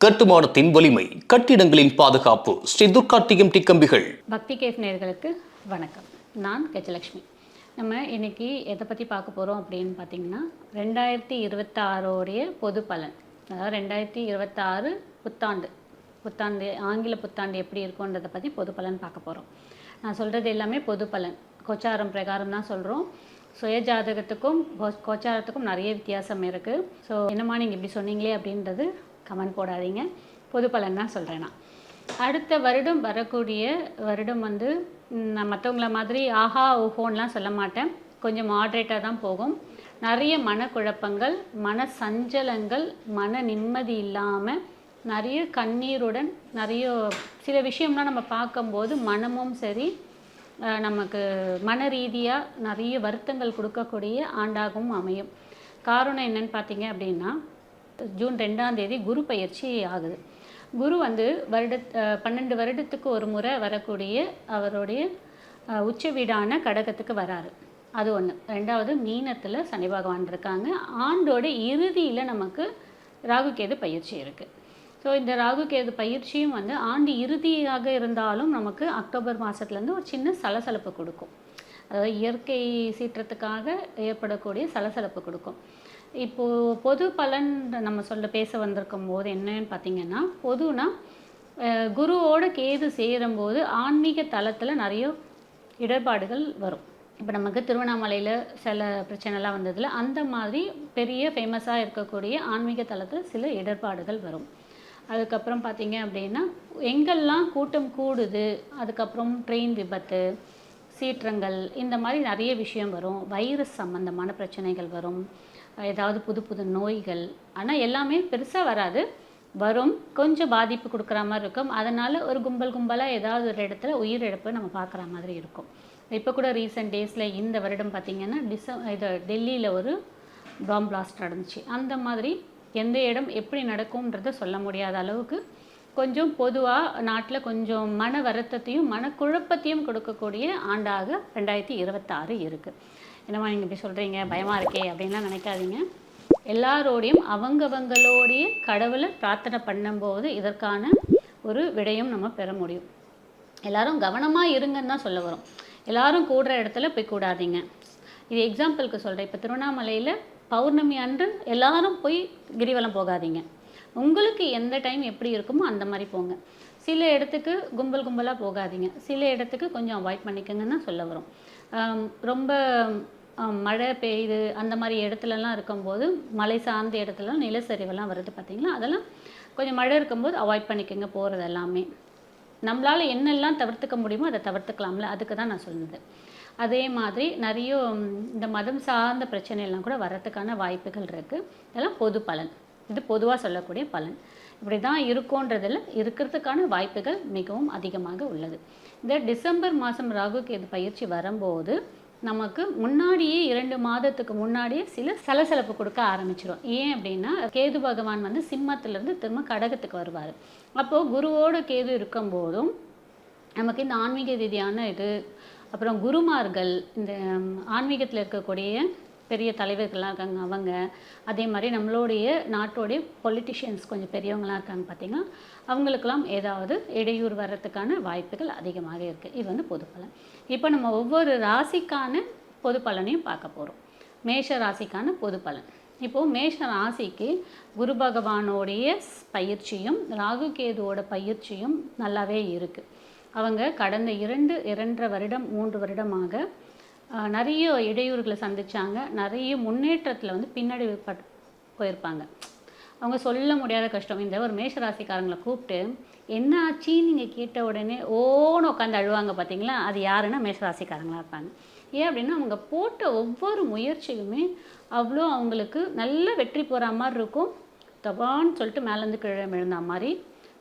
கட்டுமானத்தின் வலிமை கட்டிடங்களின் பாதுகாப்பு ஸ்ரீ துர்கா டிஎம்டி கம்பிகள் பக்தி கேஃப் நேர்களுக்கு வணக்கம். நான் கஜலட்சுமி. நம்ம இன்னைக்கு எதை பற்றி பார்க்க போகிறோம் அப்படின்னு பார்த்தீங்கன்னா ரெண்டாயிரத்தி இருபத்தாறோடைய பொது பலன். அதாவது ரெண்டாயிரத்தி இருபத்தாறு புத்தாண்டு. புத்தாண்டு ஆங்கில புத்தாண்டு எப்படி இருக்கும்ன்றதை பற்றி பொது பலன் பார்க்க போகிறோம் நான் சொல்கிறது எல்லாமே பொது பலன். கோச்சாரம் பிரகாரம் தான் சொல்கிறோம் சுய ஜாதகத்துக்கும் கோச்சாரத்துக்கும் நிறைய வித்தியாசம் இருக்குது ஸோ என்னம்மா நீங்கள் இப்படி சொன்னீங்களே அப்படின்றது கமெண்ட் போடாதீங்க. பொது பலன் தான் சொல்கிறேன் நான். அடுத்த வருடம் வரக்கூடிய வருடம் வந்து நான் மற்றவங்கள மாதிரி ஆஹா ஓஹோன்லாம் சொல்ல மாட்டேன். கொஞ்சம் மாட்ரேட்டாக தான் போகும். நிறைய மனக்குழப்பங்கள் மன சஞ்சலங்கள் மன நிம்மதி இல்லாமல் நிறைய கண்ணீருடன் நிறைய சில விஷயம்லாம் நம்ம பார்க்கும்போது மனமும் சரி நமக்கு மன ரீதியாக நிறைய வருத்தங்கள் கொடுக்கக்கூடிய ஆண்டாகவும் அமையும். காரணம் என்னன்னு பார்த்தீங்க அப்படின்னா ஜூன் ரெண்டாம் தேதி குரு பயிற்சி ஆகுது. குரு வந்து வருட பன்னெண்டு வருடத்துக்கு ஒரு முறை வரக்கூடிய அவருடைய உச்ச வீடான கடகத்துக்கு வராரு. அது ஒன்று ரெண்டாவது மீனத்தில் சனி பகவான் இருக்காங்க. ஆண்டோட இறுதியில் நமக்கு ராகு கேது பயிற்சி இருக்குது ஸோ இந்த ராகு கேது பயிற்சியும் வந்து ஆண்டு இறுதியாக இருந்தாலும் நமக்கு அக்டோபர் மாதத்துலேருந்து ஒரு சின்ன சலசலப்பு கொடுக்கும். அதாவது இயற்கை சீற்றத்துக்காக ஏற்படக்கூடிய சலசலப்பு கொடுக்கும். இப்போது பொது பலன் நம்ம சொல்ல பேச வந்திருக்கும் போது என்னன்னு பார்த்தீங்கன்னா பொதுனா குருவோட கேது சேரும்போது ஆன்மீக தளத்தில் நிறைய இடர்பாடுகள் வரும். இப்போ நமக்கு திருவண்ணாமலையில் சில பிரச்சனைலாம் வந்ததில் அந்த மாதிரி பெரிய ஃபேமஸாக இருக்கக்கூடிய ஆன்மீக தளத்தில் சில இடர்பாடுகள் வரும். அதுக்கப்புறம் பார்த்தீங்க அப்படின்னா எங்கெல்லாம் கூட்டம் கூடுது அதுக்கப்புறம் ட்ரெயின் விபத்து சீற்றங்கள் இந்த மாதிரி நிறைய விஷயம் வரும். வைரஸ் சம்மந்தமான பிரச்சனைகள் வரும். ஏதாவது புது புது நோய்கள். ஆனால் எல்லாமே பெருசாக வராது. வரும். கொஞ்சம் பாதிப்பு கொடுக்குற மாதிரி இருக்கும். அதனால் ஒரு கும்பல் கும்பலாக ஏதாவது ஒரு இடத்துல உயிரிழப்பு நம்ம பார்க்குற மாதிரி இருக்கும். இப்போ கூட ரீசெண்ட் டேஸில் இந்த வருடம் பார்த்திங்கன்னா டிச இது டெல்லியில் ஒரு பாம் பிளாஸ்ட் நடந்துச்சு. அந்த மாதிரி எந்த இடம் எப்படி நடக்கும்ன்றதை சொல்ல முடியாத அளவுக்கு கொஞ்சம் பொதுவாக நாட்டில் கொஞ்சம் மன வருத்தத்தையும் மனக்குழப்பத்தையும் கொடுக்கக்கூடிய ஆண்டாக ரெண்டாயிரத்தி இருபத்தாறு இருக்குது என்னம்மா நீங்கள் இப்படி சொல்கிறீங்க பயமாக இருக்கே அப்படின்லாம் நினைக்காதீங்க. எல்லாரோடையும் அவங்கவங்களோடைய கடவுளை பிரார்த்தனை பண்ணும்போது இதற்கான ஒரு விடயம் நம்ம பெற முடியும். எல்லாரும் கவனமாக இருங்கன்னு தான் சொல்ல வரோம். எல்லாரும் கூடுற இடத்துல போய் கூடாதீங்க. இது எக்ஸாம்பிளுக்கு சொல்கிறேன் இப்போ திருவண்ணாமலையில் பௌர்ணமி அன்று எல்லாரும் போய் கிரிவலம் போகாதீங்க. உங்களுக்கு எந்த டைம் எப்படி இருக்குமோ அந்த மாதிரி போங்க. சில இடத்துக்கு கும்பல் கும்பலாக போகாதீங்க. சில இடத்துக்கு கொஞ்சம் அவாய்ட் பண்ணிக்கோங்கன்னு தான் சொல்ல வரோம். ரொம்ப மழை பெய்யுது அந்த மாதிரி இடத்துலலாம் இருக்கும்போது மலை சார்ந்த இடத்துலலாம் நிலச்சரிவெல்லாம் வருது பார்த்திங்களா அதெல்லாம் கொஞ்சம் மழை இருக்கும்போது அவாய்ட் பண்ணிக்கோங்க போகிறது எல்லாமே. நம்மளால் என்னெல்லாம் தவிர்த்துக்க முடியுமோ அதை தவிர்த்துக்கலாம்ல அதுக்கு தான் நான் சொன்னது அதே மாதிரி நிறைய இந்த மதம் சார்ந்த பிரச்சனையெல்லாம் கூட வர்றதுக்கான வாய்ப்புகள் இருக்குது இதெல்லாம் பொது பலன். இது பொதுவாக சொல்லக்கூடிய பலன். இப்படி தான் இருக்கும்ன்றதில் இருக்கிறதுக்கான வாய்ப்புகள் மிகவும் அதிகமாக உள்ளது. இந்த டிசம்பர் மாதம் ராகு கேது பயிற்சி வரும்போது நமக்கு முன்னாடியே இரண்டு மாதத்துக்கு முன்னாடியே சில சலசலப்பு கொடுக்க ஆரம்பிச்சிடும் ஏன் அப்படின்னா கேது பகவான் வந்து சிம்மத்திலேருந்து திரும்ப கடகத்துக்கு வருவார். அப்போது குருவோட கேது இருக்கும்போதும் நமக்கு இந்த ஆன்மீக ரீதியான இது அப்புறம் குருமார்கள் இந்த ஆன்மீகத்தில் இருக்கக்கூடிய பெரிய தலைவர்கள்லாம் இருக்காங்க அவங்க. அதே மாதிரி நம்மளுடைய நாட்டோடைய பொலிட்டிஷியன்ஸ் கொஞ்சம் பெரியவங்களாம் இருக்காங்க பார்த்தீங்கன்னா அவங்களுக்கெல்லாம் ஏதாவது இடையூறு வர்றதுக்கான வாய்ப்புகள் அதிகமாக இருக்குது இது வந்து பொது பலன். இப்போ நம்ம ஒவ்வொரு ராசிக்கான பொது பலனையும் பார்க்க போகிறோம் மேஷ ராசிக்கான பொது பலன். இப்போது மேஷ ராசிக்கு குரு பகவானோடைய பயிற்சியும் ராகு கேதுவோட பயிற்சியும் நல்லாவே இருக்குது அவங்க கடந்த இரண்டு இரண்டரை வருடம் மூன்று வருடமாக நிறைய இடையூறுகளை சந்தித்தாங்க நிறைய முன்னேற்றத்தில் வந்து பின்னாடி பட் போயிருப்பாங்க. அவங்க சொல்ல முடியாத கஷ்டம். இந்த ஒரு மேஷராசிக்காரங்களை கூப்பிட்டு என்ன ஆச்சின்னு நீங்கள் கேட்ட உடனே ஓன்னு உட்காந்து அழுவாங்க பார்த்தீங்களா அது யாருன்னா மேஷ ராசிக்காரங்களா இருப்பாங்க. ஏன் அப்படின்னா அவங்க போட்ட ஒவ்வொரு முயற்சியுமே அவ்வளோ அவங்களுக்கு நல்ல வெற்றி போகிற மாதிரி இருக்கும். தபான்னு சொல்லிட்டு மேலேருந்து கீழே விழுந்த மாதிரி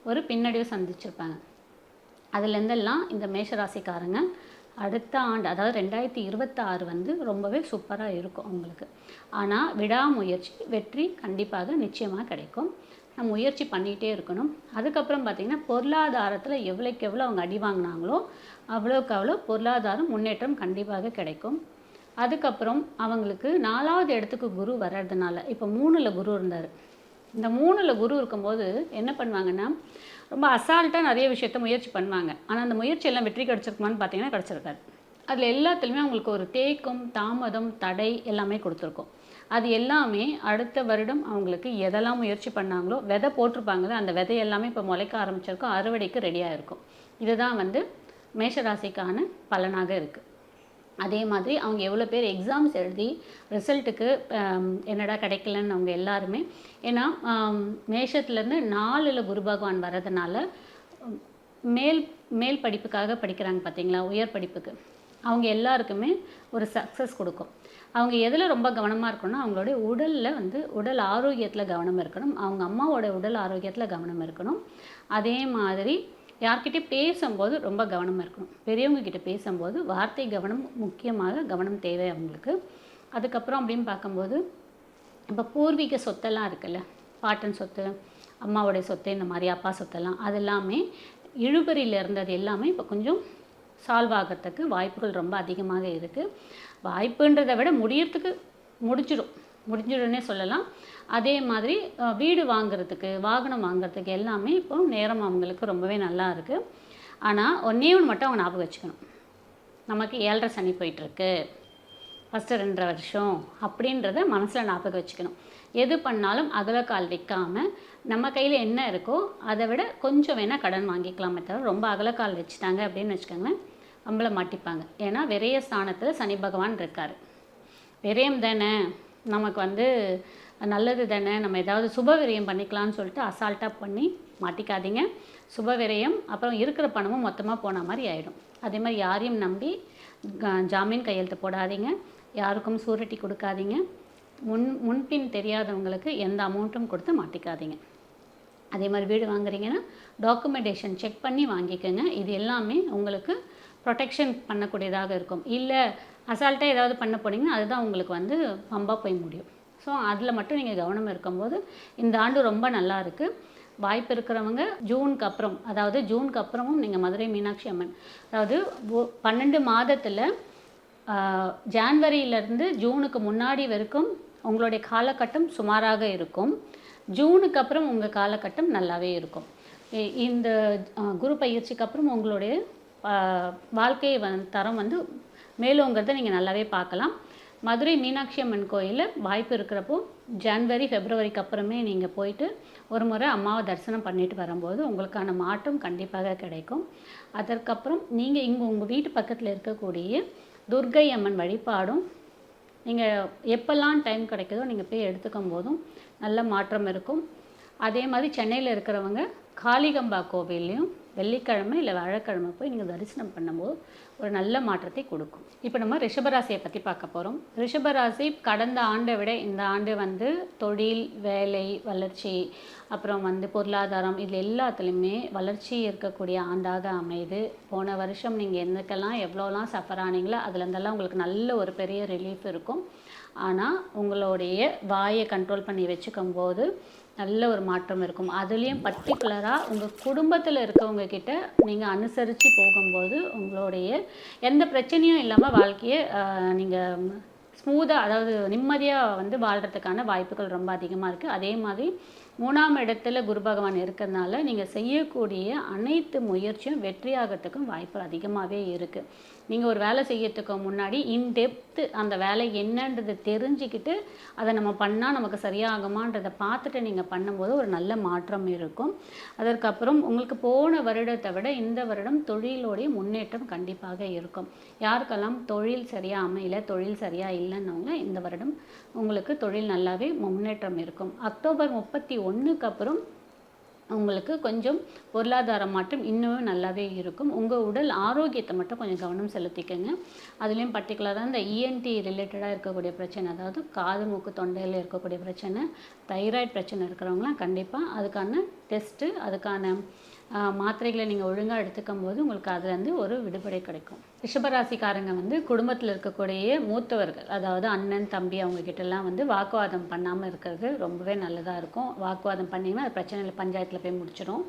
ஒரு பின்னடைவு சந்திச்சிருப்பாங்க. அதுலேருந்தெல்லாம் இந்த மேஷராசிக்காரங்க அடுத்த ஆண்டு அதாவது ரெண்டாயிரத்தி இருபத்தாறு வந்து ரொம்பவே சூப்பராக இருக்கும் உங்களுக்கு ஆனால் விடாமுயற்சி வெற்றி கண்டிப்பாக நிச்சயமாக கிடைக்கும். நம்ம முயற்சி பண்ணிகிட்டே இருக்கணும். அதுக்கப்புறம் பார்த்திங்கன்னா பொருளாதாரத்தில் எவ்வளோக்கு எவ்வளோ அவங்க அடி வாங்கினாங்களோ அவ்வளோக்கு அவ்வளோ பொருளாதாரம் முன்னேற்றம் கண்டிப்பாக கிடைக்கும். அதுக்கப்புறம் அவங்களுக்கு நாலாவது இடத்துக்கு குரு வர்றதுனால இப்போ மூணில் குரு இருந்தார். இந்த மூணில் குரு இருக்கும்போது என்ன பண்ணுவாங்கன்னா ரொம்ப அசால்ட்டாக நிறைய விஷயத்த முயற்சி பண்ணுவாங்க. ஆனால் அந்த முயற்சி எல்லாம் வெற்றி கிடச்சிருக்குமான்னு பார்த்தீங்கன்னா கிடச்சிருக்காது. அதில் எல்லாத்துலேயுமே அவங்களுக்கு ஒரு தேக்கம் தாமதம் தடை எல்லாமே கொடுத்துருக்கும். அது எல்லாமே அடுத்த வருடம் அவங்களுக்கு எதெல்லாம் முயற்சி பண்ணாங்களோ விதை போட்டிருப்பாங்களோ அந்த விதை எல்லாமே இப்போ முளைக்க ஆரம்பிச்சிருக்கோம் அறுவடைக்கு ரெடியாக இருக்கும். இதுதான் வந்து மேஷராசிக்கான பலனாக இருக்குது அதே மாதிரி அவங்க எவ்வளோ பேர் எக்ஸாம்ஸ் எழுதி ரிசல்ட்டுக்கு என்னடா கிடைக்கலன்னு அவங்க எல்லாருமே ஏன்னா மேஷத்துலேருந்து நாலில் குரு பகவான் வர்றதுனால மேல் மேல் படிப்புக்காக படிக்கிறாங்க பார்த்தீங்களா உயர் படிப்புக்கு. அவங்க எல்லாருக்குமே ஒரு சக்ஸஸ் கொடுக்கும். அவங்க எதில் ரொம்ப கவனமாக இருக்கணும்னா அவங்களுடைய உடலில் வந்து உடல் ஆரோக்கியத்தில் கவனம் இருக்கணும். அவங்க அம்மாவோட உடல் ஆரோக்கியத்தில் கவனம் இருக்கணும். அதே மாதிரி யார்கிட்டயும் பேசும்போது ரொம்ப கவனமாக இருக்கணும். பெரியவங்க கிட்ட பேசும்போது வார்த்தை கவனம் முக்கியமாக கவனம் தேவை அவங்களுக்கு. அதுக்கப்புறம் அப்படின்னு பார்க்கும்போது இப்போ பூர்வீக சொத்தெல்லாம் இருக்குல்ல பாட்டன் சொத்து அம்மாவுடைய சொத்து இந்த மாதிரி அப்பா சொத்தெல்லாம் அதெல்லாமே இழுபறியில் இருந்தது எல்லாமே இப்போ கொஞ்சம் சால்வ் ஆகிறதுக்கு வாய்ப்புகள் ரொம்ப அதிகமாக இருக்குது வாய்ப்புன்றதை விட முடியறதுக்கு முடிஞ்சிடும். முடிஞ்சிடும்னே சொல்லலாம். அதே மாதிரி வீடு வாங்குறதுக்கு வாகனம் வாங்குறதுக்கு எல்லாமே இப்போ நேரம் அவங்களுக்கு ரொம்பவே நல்லா இருக்குது ஆனால் ஒன்றே ஒன்று மட்டும் அவங்க ஞாபகம் வச்சுக்கணும். நமக்கு ஏழரை சனி போயிட்டுருக்கு. ஃபஸ்ட்டு ரெண்டரை வருஷம் அப்படின்றத மனசில் ஞாபகம் வச்சுக்கணும். எது பண்ணாலும் அகலக்கால் வைக்காமல் நம்ம கையில் என்ன இருக்கோ அதை விட கொஞ்சம் வேணால் கடன் வாங்கிக்கலாமே தவிர ரொம்ப அகலக்கால் வச்சுட்டாங்க அப்படின்னு வச்சுக்கோங்களேன் நம்மள மாட்டிப்பாங்க. ஏன்னா விரைய ஸ்தானத்தில் சனி பகவான் இருக்கார். விரயம் தானே? நமக்கு வந்து நல்லது தானே? நம்ம ஏதாவது சுப விரயம் பண்ணிக்கலாம்னு சொல்லிட்டு அசால்ட்டாக பண்ணி மாட்டிக்காதீங்க. சுப விரயம் அப்புறம் இருக்கிற பணமும் மொத்தமாக போன மாதிரி ஆகிடும் அதே மாதிரி யாரையும் நம்பி க- ஜாமீன் கையெழுத்து போடாதீங்க. யாருக்கும் சூரட்டி கொடுக்காதீங்க. முன் முன்பின் தெரியாதவங்களுக்கு எந்த அமௌண்ட்டும் கொடுத்து மாட்டிக்காதீங்க. அதே மாதிரி வீடு வாங்குறீங்கன்னா டாக்குமெண்டேஷன் செக் பண்ணி வாங்கிக்கோங்க. இது எல்லாமே உங்களுக்கு ப்ரொடெக்ஷன் பண்ணக்கூடியதாக இருக்கும். இல்லை அசால்ட்டாக ஏதாவது பண்ண போனீங்கன்னா அதுதான் உங்களுக்கு வந்து பம்பாக போய் முடியும். ஸோ அதில் மட்டும் நீங்கள் கவனம் இருக்கும்போது இந்த ஆண்டு ரொம்ப நல்லா இருக்குது வாய்ப்பு இருக்கிறவங்க ஜூனுக்கு அப்புறம் அதாவது ஜூனுக்கு அப்புறமும் நீங்கள் மதுரை மீனாட்சி அம்மன் அதாவது பன்னெண்டு மாதத்தில் ஜான்வரியிலேருந்து ஜூனுக்கு முன்னாடி வரைக்கும் உங்களுடைய காலகட்டம் சுமாராக இருக்கும். ஜூனுக்கு அப்புறம் உங்கள் காலகட்டம் நல்லாவே இருக்கும். இந்த குரு பயிற்சிக்கு அப்புறம் உங்களுடைய வாழ்க்கையை வாழ்க்கை தரம் வந்து மேலோங்கிறத நீங்கள் நல்லாவே பார்க்கலாம். மதுரை மீனாட்சி அம்மன் கோயிலில் வாய்ப்பு இருக்கிறப்போ ஜான்வரி ஃபெப்ரவரிக்கு அப்புறமே நீங்கள் போயிட்டு ஒரு முறை அம்மாவை தரிசனம் பண்ணிட்டு வரும்போது உங்களுக்கான மாற்றம் கண்டிப்பாக கிடைக்கும். அதற்கப்புறம் நீங்கள் இங்கே உங்கள் வீட்டு பக்கத்தில் இருக்கக்கூடிய துர்க்கை அம்மன் வழிபாடும் நீங்கள் எப்போல்லாம் டைம் கிடைக்குதோ நீங்கள் போய் எடுத்துக்கும் போதும் நல்ல மாற்றம் இருக்கும். அதே மாதிரி சென்னையில் இருக்கிறவங்க காளிகம்பா கோவில்லையும் வெள்ளிக்கிழமை இல்லை வியாழக்கிழமை போய் நீங்கள் தரிசனம் பண்ணும்போது ஒரு நல்ல மாற்றத்தை கொடுக்கும். இப்போ நம்ம ரிஷபராசியை பற்றி பார்க்க போகிறோம். ரிஷபராசி கடந்த ஆண்டை விட இந்த ஆண்டு வந்து தொழில் வேலை வளர்ச்சி அப்புறம் வந்து பொருளாதாரம் இது எல்லாத்துலேயுமே வளர்ச்சி இருக்கக்கூடிய ஆண்டாக அமையுது. போன வருஷம் நீங்கள் என்னக்கெல்லாம் எவ்வளோலாம் சஃபர் ஆனீங்களோ அதுலேருந்தெல்லாம் உங்களுக்கு நல்ல ஒரு பெரிய ரிலீஃப் இருக்கும். ஆனால் உங்களுடைய வாயை கண்ட்ரோல் பண்ணி வச்சுக்கும் போது நல்ல ஒரு மாற்றம் இருக்கும். அதுலேயும் பர்டிகுலராக உங்கள் குடும்பத்தில் இருக்கவங்க கிட்ட நீங்கள் அனுசரித்து போகும்போது உங்களுடைய எந்த பிரச்சனையும் இல்லாமல் வாழ்க்கையை நீங்கள் ஸ்மூத்தாக அதாவது நிம்மதியாக வந்து வாழ்கிறதுக்கான வாய்ப்புகள் ரொம்ப அதிகமாக இருக்குது அதே மாதிரி மூணாம் இடத்துல குரு பகவான் இருக்கிறதுனால நீங்கள் செய்யக்கூடிய அனைத்து முயற்சியும் வெற்றியாகிறதுக்கும் வாய்ப்பு அதிகமாகவே இருக்குது நீங்கள் ஒரு வேலை செய்யறதுக்கு முன்னாடி இன்டெப்த்து அந்த வேலை என்னன்றது தெரிஞ்சுக்கிட்டு அதை நம்ம பண்ணால் நமக்கு சரியாகுமான்றதை பார்த்துட்டு நீங்கள் பண்ணும்போது ஒரு நல்ல மாற்றம் இருக்கும். அதற்கப்புறம் உங்களுக்கு போன வருடத்தை விட இந்த வருடம் தொழிலோடைய முன்னேற்றம் கண்டிப்பாக இருக்கும். யாருக்கெல்லாம் தொழில் சரியாக அமையல தொழில் சரியாக இல்லைன்னவங்க இந்த வருடம் உங்களுக்கு தொழில் நல்லாவே முன்னேற்றம் இருக்கும். அக்டோபர் முப்பத்தி ஒன்றுக்கு அப்புறம் உங்களுக்கு கொஞ்சம் பொருளாதார மாற்றம் இன்னும் நல்லாவே இருக்கும். உங்கள் உடல் ஆரோக்கியத்தை மட்டும் கொஞ்சம் கவனம் செலுத்திக்கங்க. அதுலேயும் பர்டிகுலராக இந்த இஎன்டி ரிலேட்டடாக இருக்கக்கூடிய பிரச்சனை அதாவது காது மூக்கு தொண்டையில் இருக்கக்கூடிய பிரச்சனை தைராய்டு பிரச்சனை இருக்கிறவங்களாம் கண்டிப்பாக அதுக்கான டெஸ்ட்டு அதுக்கான மாத்திரைகளை நீங்கள் ஒழுங்காக எடுத்துக்கும் போது உங்களுக்கு அதுலேருந்து ஒரு விடுபடை கிடைக்கும். ரிஷபராசிக்காரங்க வந்து குடும்பத்தில் இருக்கக்கூடிய மூத்தவர்கள் அதாவது அண்ணன் தம்பி அவங்க கிட்டலாம் வந்து வாக்குவாதம் பண்ணாமல் இருக்கிறது ரொம்பவே நல்லதாக இருக்கும். வாக்குவாதம் பண்ணிங்கன்னா அது பிரச்சனை இல்லை பஞ்சாயத்தில் போய் முடிச்சிடும்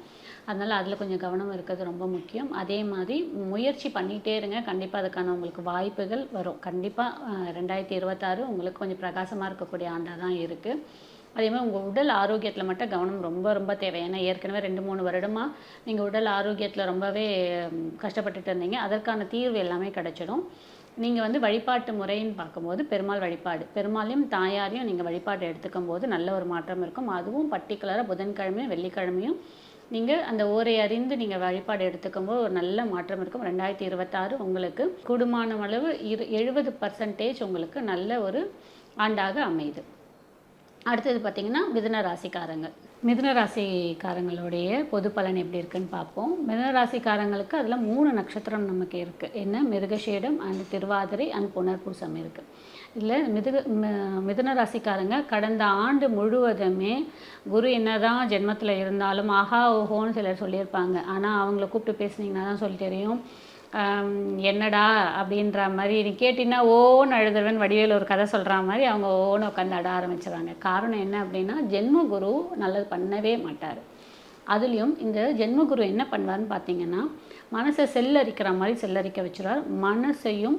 அதனால் அதில் கொஞ்சம் கவனம் இருக்கிறது ரொம்ப முக்கியம். அதே மாதிரி முயற்சி பண்ணிகிட்டே இருங்க. கண்டிப்பாக அதுக்கான உங்களுக்கு வாய்ப்புகள் வரும். கண்டிப்பாக ரெண்டாயிரத்தி இருபத்தாறு உங்களுக்கு கொஞ்சம் பிரகாசமாக இருக்கக்கூடிய ஆண்டாக தான் இருக்குது அதே மாதிரி உங்கள் உடல் ஆரோக்கியத்தில் மட்டும் கவனம் ரொம்ப ரொம்ப தேவை. ஏன்னா ஏற்கனவே ரெண்டு மூணு வருடமாக நீங்கள் உடல் ஆரோக்கியத்தில் ரொம்பவே கஷ்டப்பட்டுட்டு இருந்தீங்க. அதற்கான தீர்வு எல்லாமே கிடச்சிடும். நீங்கள் வந்து வழிபாட்டு முறைன்னு பார்க்கும்போது பெருமாள் வழிபாடு. பெருமாளையும் தாயாரையும் நீங்கள் வழிபாடு எடுத்துக்கும் போது நல்ல ஒரு மாற்றம் இருக்கும். அதுவும் பர்டிகுலராக புதன்கிழமையும் வெள்ளிக்கிழமையும் நீங்கள் அந்த ஓரை அறிந்து நீங்கள் வழிபாடு எடுத்துக்கும் போது ஒரு நல்ல மாற்றம் இருக்கும். ரெண்டாயிரத்தி இருபத்தாறு உங்களுக்கு கூடுமான அளவு இரு எழுபது பர்சன்டேஜ் உங்களுக்கு நல்ல ஒரு ஆண்டாக அமையுது. அடுத்தது பார்த்திங்கன்னா மிதுன ராசிக்காரங்க மிதுன ராசிக்காரங்களுடைய பொது பலன் எப்படி இருக்குன்னு பார்ப்போம். மிதுன ராசிக்காரங்களுக்கு அதில் மூணு நட்சத்திரம் நமக்கு இருக்குது என்ன? மிருகஷேடம் அண்ட் திருவாதிரை அண்ட் புனர்பூசம் இருக்குது இல்லை மிதுக ம- மிதுன ராசிக்காரங்க கடந்த ஆண்டு முழுவதுமே குரு என்னதான் ஜென்மத்தில் இருந்தாலும் ஆஹா ஓஹோன்னு சிலர் சொல்லியிருப்பாங்க. ஆனால் அவங்கள கூப்பிட்டு பேசுனீங்கன்னா தான் சொல்லி தெரியும். என்னடா அப்படின்ற மாதிரி நீ கேட்டிங்கன்னா ஓன்னு அழுதுருவன் வடிவேல் ஒரு கதை சொல்கிற மாதிரி அவங்க ஓன்னு உட்காந்து அட ஆரம்பிச்சிடுறாங்க காரணம் என்ன அப்படின்னா ஜென்ம குரு நல்லது பண்ணவே மாட்டார். அதுலேயும் இந்த ஜென்ம குரு என்ன பண்ணுவார்னு பார்த்தீங்கன்னா மனசை செல்லரிக்கிற மாதிரி செல்லரிக்க வச்சுருவார். மனசையும்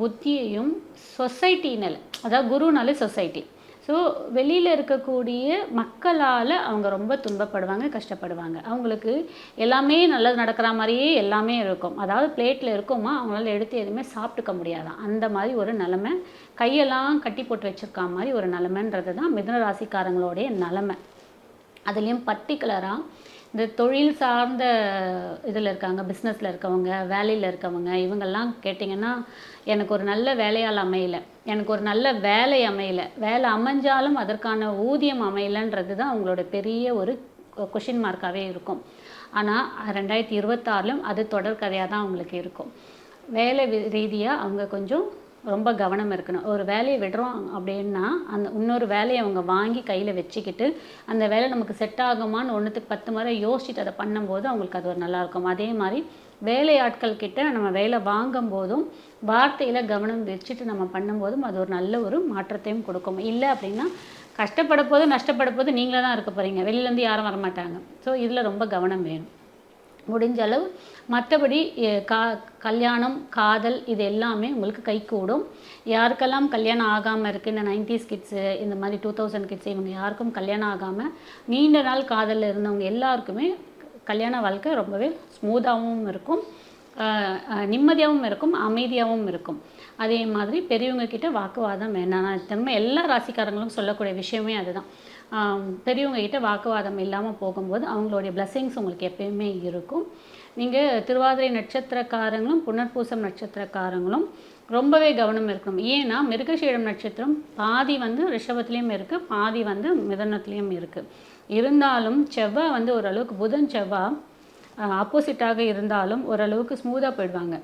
புத்தியையும் சொசைட்டினால் அதாவது குருனாலே சொசைட்டி. ஸோ வெளியில் இருக்கக்கூடிய மக்களால் அவங்க ரொம்ப துன்பப்படுவாங்க கஷ்டப்படுவாங்க. அவங்களுக்கு எல்லாமே நல்லது நடக்கிற மாதிரியே எல்லாமே இருக்கும். அதாவது பிளேட்டில் இருக்குமா அவங்களால எடுத்து எதுவுமே சாப்பிட்டுக்க முடியாதான் அந்த மாதிரி ஒரு நிலமை கையெல்லாம் கட்டி போட்டு வச்சுருக்க மாதிரி ஒரு நிலமைன்றது தான் மிதுன ராசிக்காரங்களுடைய நிலமை. அதுலேயும் பர்டிகுலராக இந்த தொழில் சார்ந்த இதில் இருக்காங்க பிஸ்னஸில் இருக்கவங்க வேலையில் இருக்கவங்க இவங்கெல்லாம் கேட்டிங்கன்னா எனக்கு ஒரு நல்ல வேலையால் அமையலை. எனக்கு ஒரு நல்ல வேலை அமையலை. வேலை அமைஞ்சாலும் அதற்கான ஊதியம் அமையலைன்றது தான் அவங்களோட பெரிய ஒரு கொஷின் மார்க்காகவே இருக்கும். ஆனால் ரெண்டாயிரத்தி இருபத்தாறிலும் அது தொடர்கதையாக தான் அவங்களுக்கு இருக்கும். வேலை ரீதியாக அவங்க கொஞ்சம் ரொம்ப கவனம் இருக்கணும். ஒரு வேலையை விடுறோம் அப்படின்னா அந்த இன்னொரு வேலையை அவங்க வாங்கி கையில் வச்சுக்கிட்டு அந்த வேலை நமக்கு செட் ஆகுமான்னு ஒன்றுத்துக்கு பத்து முறை யோசிச்சுட்டு அதை பண்ணும்போது அவங்களுக்கு அது ஒரு நல்லாயிருக்கும் அதே மாதிரி வேலையாட்கள் கிட்ட நம்ம வேலை வாங்கும் போதும் வார்த்தையில் கவனம் வச்சுட்டு நம்ம பண்ணும்போதும் அது ஒரு நல்ல ஒரு மாற்றத்தையும் கொடுக்கும். இல்லை அப்படின்னா கஷ்டப்பட போது நஷ்டப்பட போது நீங்களே தான் இருக்க போகிறீங்க வெளியிலேருந்து யாரும் வரமாட்டாங்க. ஸோ இதில் ரொம்ப கவனம் வேணும். முடிஞ்ச அளவு. மற்றபடி கா கல்யாணம் காதல் இது எல்லாமே உங்களுக்கு கைகூடும். யாருக்கெல்லாம் கல்யாணம் ஆகாமல் இருக்குது இந்த நைன்டிஸ் கிட்ஸு இந்த மாதிரி டூ தௌசண்ட் கிட்ஸ் இவங்க யாருக்கும் கல்யாணம் ஆகாமல் நீண்ட நாள் காதலில் இருந்தவங்க எல்லாருக்குமே கல்யாண வாழ்க்கை ரொம்பவே ஸ்மூத்தாகவும் இருக்கும். நிம்மதியாகவும் இருக்கும் அமைதியாகவும் இருக்கும். அதே மாதிரி பெரியவங்க கிட்ட வாக்குவாதம் வேணாம். திரும்ப எல்லா ராசிக்காரங்களும் சொல்லக்கூடிய விஷயமே அதுதான். பெரியவங்க கிட்ட வாக்குவாதம் இல்லாமல் போகும்போது அவங்களுடைய பிளஸ்ஸிங்ஸ் உங்களுக்கு எப்பயுமே இருக்கும். நீங்கள் திருவாதிரை நட்சத்திரக்காரங்களும் புனர்பூசம் நட்சத்திரக்காரங்களும் ரொம்பவே கவனம் இருக்கணும். ஏன்னா மிருகசீடம் நட்சத்திரம் பாதி வந்து ரிஷபத்துலேயும் இருக்குது பாதி வந்து மிதனத்துலேயும் இருக்குது இருந்தாலும் செவ்வாய் வந்து ஓரளவுக்கு புதன் செவ்வாய் ஆப்போசிட்டாக இருந்தாலும் ஓரளவுக்கு ஸ்மூத்தாக போயிடுவாங்க.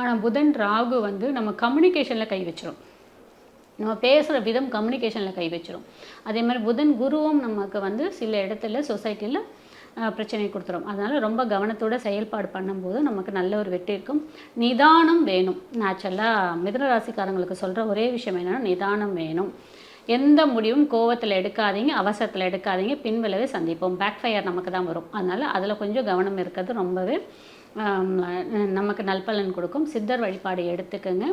ஆனால் புதன் ராகு வந்து நம்ம கம்யூனிகேஷனில் கை வச்சிரும். நம்ம பேசுகிற விதம் கம்யூனிகேஷனில் கை வச்சிரும் அதே மாதிரி புதன் குருவும் நமக்கு வந்து சில இடத்துல சொசைட்டியில் பிரச்சனை கொடுத்துரும். அதனால் ரொம்ப கவனத்தோட செயல்பாடு பண்ணும்போது நமக்கு நல்ல ஒரு வெற்றி இருக்கும். நிதானம் வேணும். நேச்சுரலாக மிதனராசிக்காரங்களுக்கு சொல்கிற ஒரே விஷயம் என்னென்னா நிதானம் வேணும். எந்த முடிவும் கோவத்தில் எடுக்காதீங்க அவசரத்தில் எடுக்காதீங்க பின்விளைவை சந்திப்போம். பேக் ஃபயர் நமக்கு தான் வரும். அதனால் அதில் கொஞ்சம் கவனம் இருக்கிறது ரொம்பவே நமக்கு நல்பலன் கொடுக்கும். சித்தர் வழிபாடு எடுத்துக்கோங்க.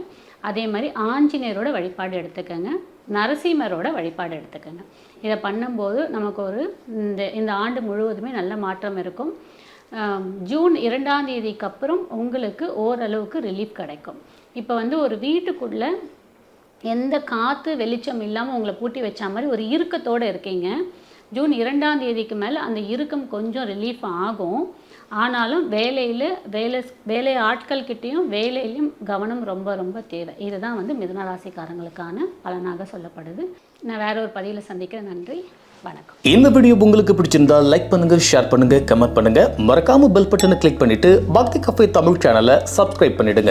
அதே மாதிரி ஆஞ்சநேயரோட வழிபாடு எடுத்துக்கோங்க. நரசிம்மரோட வழிபாடு எடுத்துக்கோங்க. இதை பண்ணும்போது நமக்கு ஒரு இந்த இந்த ஆண்டு முழுவதுமே நல்ல மாற்றம் இருக்கும். ஜூன் இரண்டாம் தேதிக்கு அப்புறம் உங்களுக்கு ஓரளவுக்கு ரிலீஃப் கிடைக்கும். இப்போ வந்து ஒரு வீட்டுக்குள்ளே எந்த காற்று வெளிச்சம் இல்லாமல் உங்களை பூட்டி வச்ச மாதிரி ஒரு இறுக்கத்தோடு இருக்கீங்க. ஜூன் இரண்டாம் தேதிக்கு மேலே அந்த இறுக்கம் கொஞ்சம் ரிலீஃப் ஆகும். ஆனாலும் வேலையில் வேலை வேலை ஆட்கள்கிட்டேயும் வேலையிலையும் கவனம் ரொம்ப ரொம்ப தேவை. இதுதான் வந்து மிதனராசிக்காரங்களுக்கான பலனாக சொல்லப்படுது. நான் வேற ஒரு பதிவில் சந்திக்கிறேன். நன்றி. வணக்கம். இந்த வீடியோ உங்களுக்கு பிடிச்சிருந்தா லைக் பண்ணுங்க ஷேர் பண்ணுங்க கமெண்ட் பண்ணுங்க. மறக்காம பெல் பட்டனை கிளிக் பண்ணிட்டு பக்தி கஃபே தமிழ் சேனலை சப்ஸ்கிரைப் பண்ணிடுங்க.